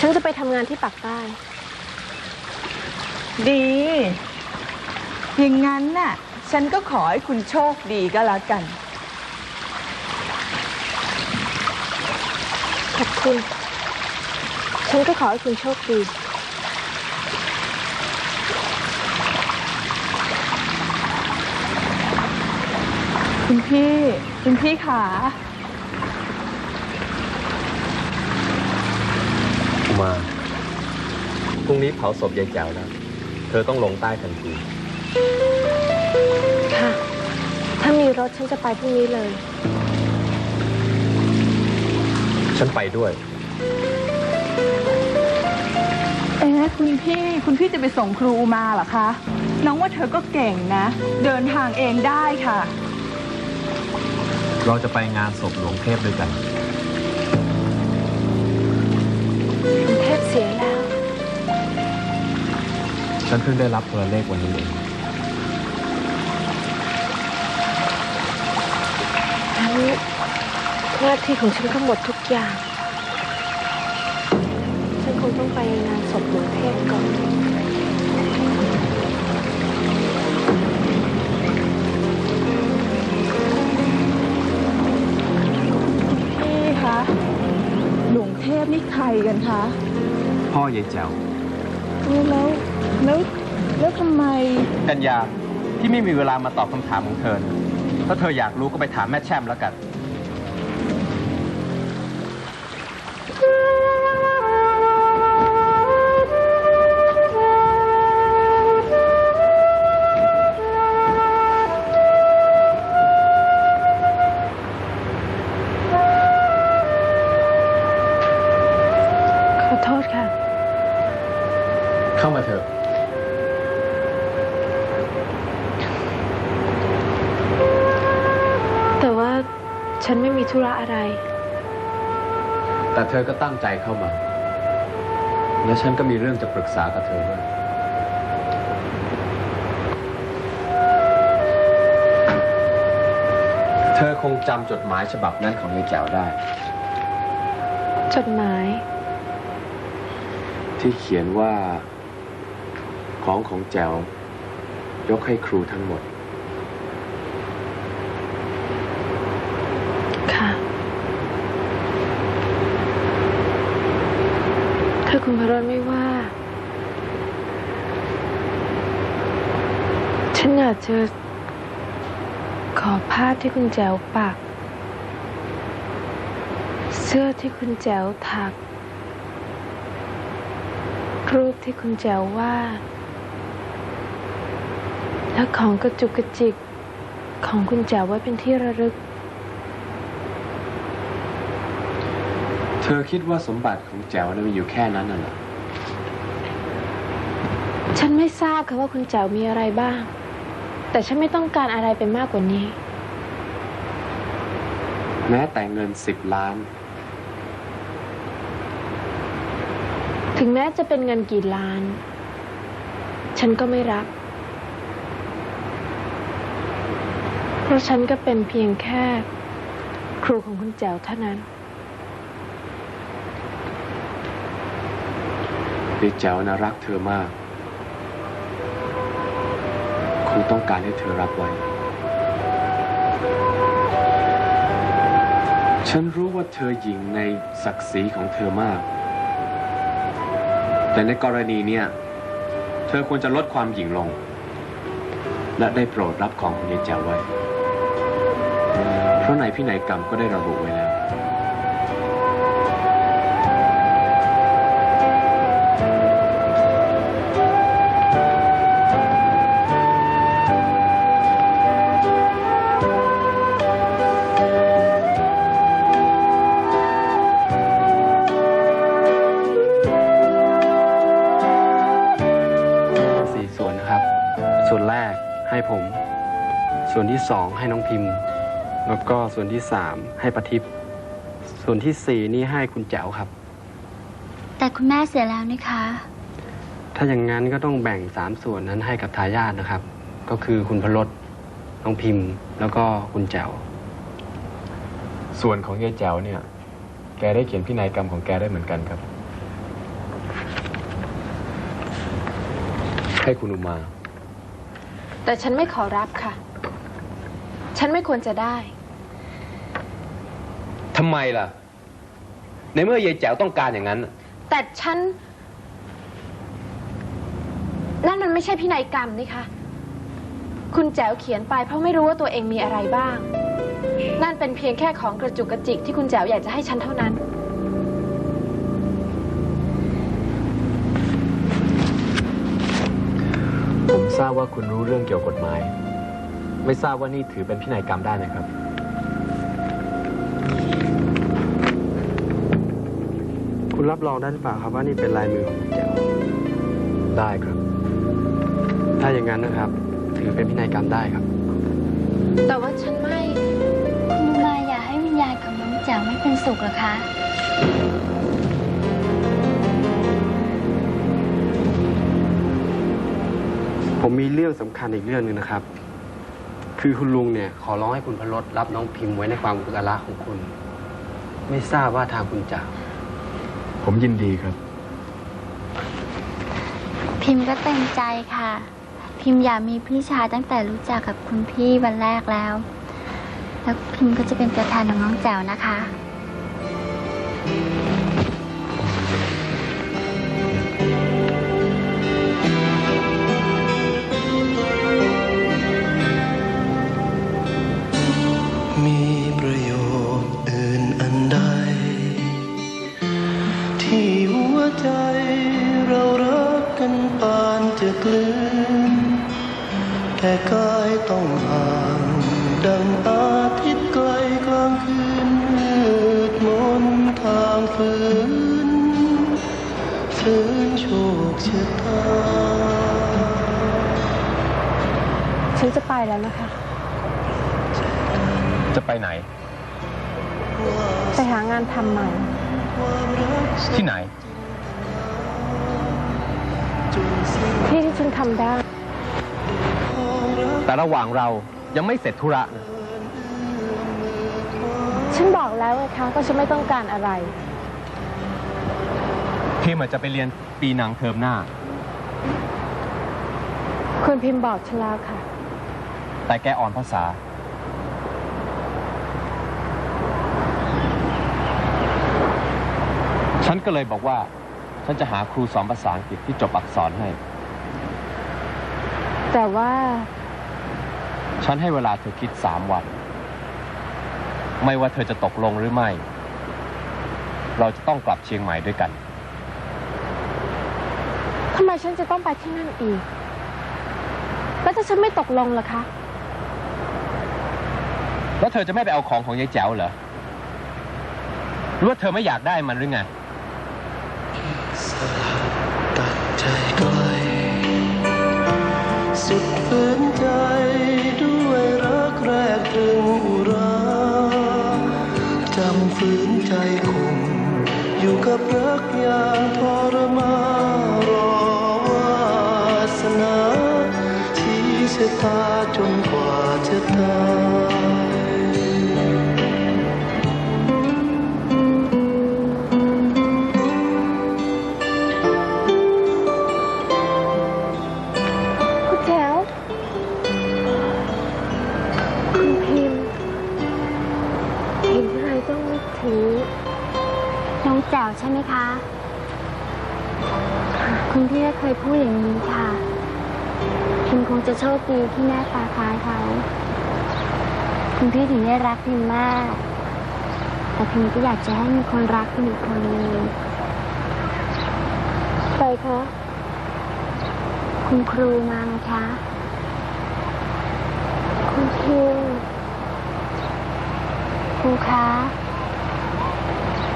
ฉันจะไปทำงานที่ปากใต้ ดี อย่างนั้นน่ะ ฉันก็ขอให้คุณโชคดีก็แล้วกัน ขอบคุณ ฉันก็ขอให้คุณโชคดี คุณพี่ คุณพี่ขา มาพรุ่งนี้เผาศพยายแจ๋วแล้ว เธอต้องลงใต้ทันที ค่ะ ถ้ามีรถฉันจะไปพรุ่งนี้เลย ฉันไปด้วย เอ๊ะคุณพี่คุณพี่จะไปส่งครูมาเหรอคะ น้องว่าเธอก็เก่งนะ เดินทางเองได้ค่ะ เราจะไปงานศพหลวงเทพด้วยกัน กรุงเทพเสียแล้ว ฉันเพิ่งได้รับโทรเลขวันนี้เองทั้งหน้าที่ของฉันก็หมดทุกอย่าง ฉันคงต้องไปงานศพหลวงเทพก่อน คะ พ่อยายแจ๋วเออแล้วแล้วแล้วทำไม กัญญาที่ไม่มีเวลามาตอบคำถามของเธอนะถ้าเธออยากรู้ก็ไปถามแม่แช่มแล้วกัน ฉันไม่มีธุระอะไร แต่เธอก็ตั้งใจเข้ามา และฉันก็มีเรื่องจะปรึกษากับเธอด้วยเธอคงจำจดหมายฉบับนั้นของยายแจ๋วได้ จดหมาย ที่เขียนว่า ของของแจ๋วยกให้ครูทั้งหมด ค่ะ ถ้าคุณ พระรถไม่ว่า ฉันอยากจะขอภาพที่คุณแจ๋วปัก เสื้อที่คุณแจ๋วถัก รูปที่คุณแจ๋ววาดและของกระจุกกระจิกของคุณแจ๋วไว้เป็นที่ระลึก ธอคิดว่าสมบัติของแจ๋วนั้นมีอยู่แค่นั้นน่ะเหรอ ฉันไม่ทราบค่ะว่าคุณแจ๋วมีอะไรบ้าง แต่ฉันไม่ต้องการอะไรไปมากกว่านี้ แม้แต่เงินสิบล้าน ถึงแม้จะเป็นเงินกี่ล้าน ฉันก็ไม่รับ เพราะฉันก็เป็นเพียงแค่ ครูของคุณแจ๋วเท่านั้น ยายแจ๋วน่ารักเธอมาก ครูต้องการให้เธอรับไว้ ฉันรู้ว่าเธอหญิงในศักดิ์ศรีของเธอมาก แต่ในกรณีเนี้ยเธอควรจะลดความหยิ่งลง และได้โปรดรับของของยายแจ๋วไว้ เพราะในพินัยกรรมก็ได้ระบุไว้แล้ว ที่สองให้น้องพิมพ์ แล้วก็ส่วนที่สามให้ประทิปส่วนที่สี่นี่ให้คุณแจ๋วครับ แต่คุณแม่เสียแล้วนะคะ ถ้าอย่างนั้นก็ต้องแบ่งสามส่วนนั้นให้กับทายาทนะครับ ก็คือคุณพรดน้องพิมพ์ แล้วก็คุณแจ๋ว ส่วนของยายแจ๋วเนี่ย แกได้เขียนพินัยกรรมของแกได้เหมือนกันครับ ให้คุณอุมา แต่ฉันไม่ขอรับค่ะ ฉันไม่ควรจะได้ ทำไมล่ะ ในเมื่อยายแจ๋วต้องการอย่างนั้นน่ะแต่ฉัน นั่นมันไม่ใช่พินัยกรรมนี่คะคุณแจ๋วเขียนไปเพราะไม่รู้ว่าตัวเองมีอะไรบ้าง นั่นเป็นเพียงแค่ของกระจุกกระจิกที่คุณแจ๋วอยากจะให้ฉันเท่านั้น ผมทราบว่าคุณรู้เรื่องเกี่ยวกับกฎหมาย ไม่ทราบว่านี่ถือเป็นพินัยกรรมได้ไหมครับ คุณรับรองได้หรือเปล่าครับว่านี่เป็นลายมือของคุณแจ๋วได้ครับ ถ้าอย่างนั้นนะครับ ถือเป็นพินัยกรรมได้ครับ แต่ว่าฉันไม่ คุณอุมาอยากให้วิญญาณของน้องแจ๋วไม่เป็นสุขเหรอคะ ผมมีเรื่องสำคัญอีกเรื่องหนึ่งนะครับ คือคุณลุงเนี่ยขอร้องให้คุณพลดรับน้องพิมพ์ไว้ในความอุปการะของคุณ ไม่ทราบว่าทางคุณจะผมยินดีครับ พิมพ์ก็เต็มใจค่ะ พิมพ์อยากมีพี่ชายตั้งแต่รู้จักกับคุณพี่วันแรกแล้ว แล้วพิมพ์ก็จะเป็นตัวแทนของน้องแจ๋วนะคะ ทางฝืนฝืนโชคชะตาฉันจะไปแล้วนะคะ จะไปไหน ไปหางานทำใหม่ ที่ไหน ที่ที่ฉันทำได้ แต่ระหว่างเรายังไม่เสร็จธุระนะ ฉันบอกแล้วไงคะก็ฉันไม่ต้องการอะไร พิมอาจจะไปเรียนปีหนังเทอมหน้า คุณพิมพ์บอกฉันแล้วค่ะ แต่แกอ่อนภาษา ฉันก็เลยบอกว่า ฉันจะหาครูสอนภาษาอังกฤษที่จบอักษรให้ แต่ว่า ฉันให้เวลาเธอคิดสามวัน ไม่ว่าเธอจะตกลงหรือไม่ เราจะต้องกลับเชียงใหม่ด้วยกันทำไมฉันจะต้องไปที่นั่นอีก แล้วถ้าฉันไม่ตกลงล่ะคะ แล้วเธอจะไม่ไปเอาของของยายแจ๋วเหรอหรือว่าเธอไม่อยากได้มันหรือไง ที่หน้าตาคล้ายเขา คุณพี่ถึงได้รักพิมมาก แต่พิมก็อยากจะให้มีคนรักพิมอีกคนนึงใครคะคุณครูมาไหมคะ คุณพิมพ์ครูคะ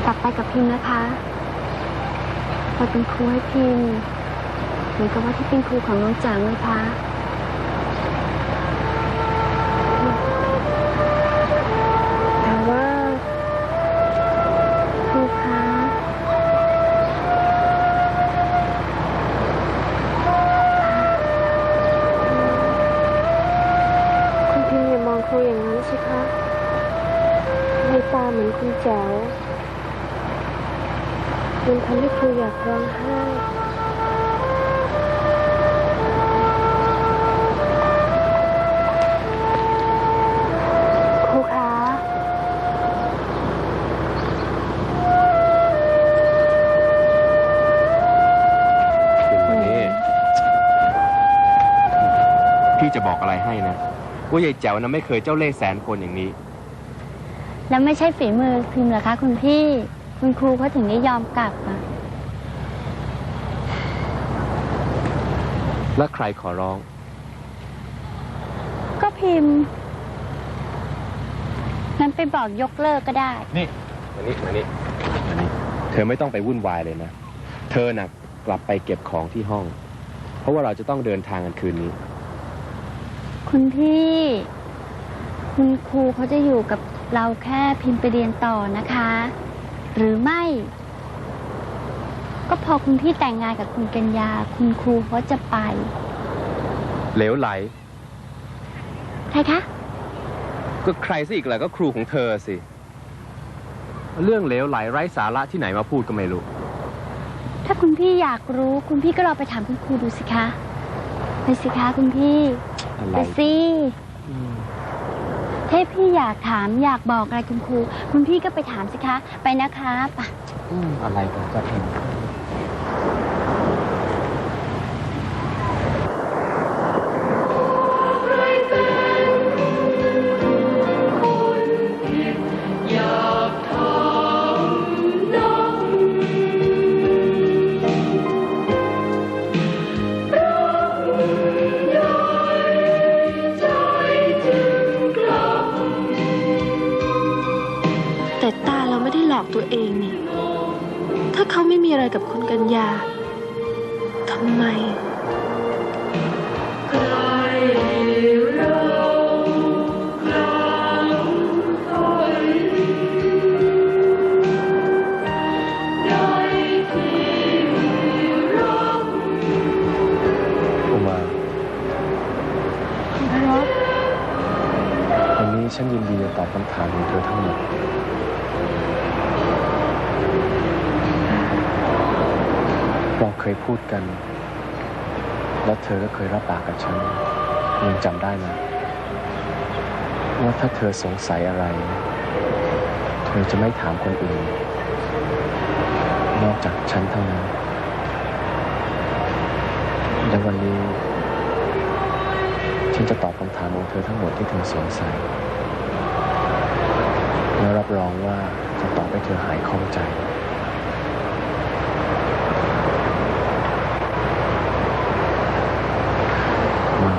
กลับไปกับพิมนะคะไปเป็นครูให้พิมเหมือนกับว่าที่เป็นครูของน้องจ๋วไหมคะ ร้องไห้ครูคะ ขึ้นี่พี่จะบอกอะไรให้นะ ว่ายายแจ๋วนะไม่เคยเจ้าเล่ห์แสนคนอย่างนี้ แล้วไม่ใช่ฝีมือพิมพ์เหรอคะ คุณพี่ คุณครูเขาถึงได้ยอมกลับอะ และใครขอร้อง ก็พิมพ์งั้นไปบอกยกเลิกก็ได้ นี่มานี่มานี่มานี่เธอไม่ต้องไปวุ่นวายเลยนะ เธอน่ะกลับไปเก็บของที่ห้อง เพราะว่าเราจะต้องเดินทางกันคืนนี้ คุณพี่ คุณครูเขาจะอยู่กับเราแค่พิมพ์ไปเรียนต่อนะคะ หรือไม่ ก็พอคุณพี่แต่งงานกับคุณกัญญา คุณครูเขาจะไป เหลวไหล ใครคะ ก็ใครซะอีกล่ะก็ครูของเธอสิ เรื่องเหลวไหลไร้สาระที่ไหนมาพูดก็ไม่รู้ ถ้าคุณพี่อยากรู้ คุณพี่ก็ลองไปถามคุณครูดูสิคะไปสิคะคุณพี่อะไรไปสิถ้าพี่อยากถามอยากบอกอะไรคุณครู คุณพี่ก็ไปถามสิคะ ไปนะคะไป อืมอะไรของจะเอง คำถามของเธอทั้งหมด เราเคยพูดกัน แล้วเธอก็เคยรับปากกับฉันยังจำได้ไหมว่าถ้าเธอสงสัยอะไร เธอจะไม่ถามคนอื่น นอกจากฉันเท่านั้นและวันนี้ ฉันจะตอบคำถามของเธอทั้งหมดที่เธอสงสัย และรับรองว่าจะตอบให้เธอหายข้องใจมา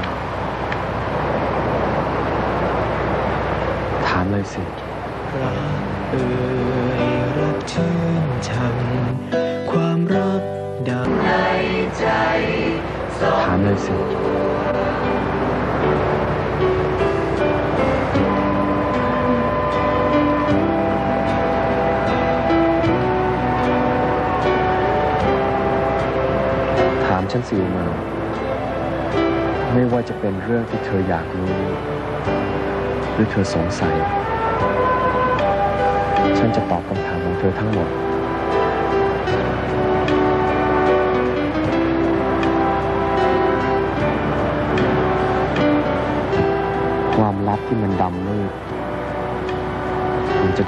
ถามเลยสิเอ่ยรักชื่นชังความรักดังถามเลยสิามฉันสิมา ไม่ว่าจะเป็นเรื่องที่เธออยากรู้ หรือเธอสงสัย ฉันจะตอบคำถามของเธอทั้งหมด ความลับที่มันดำมืด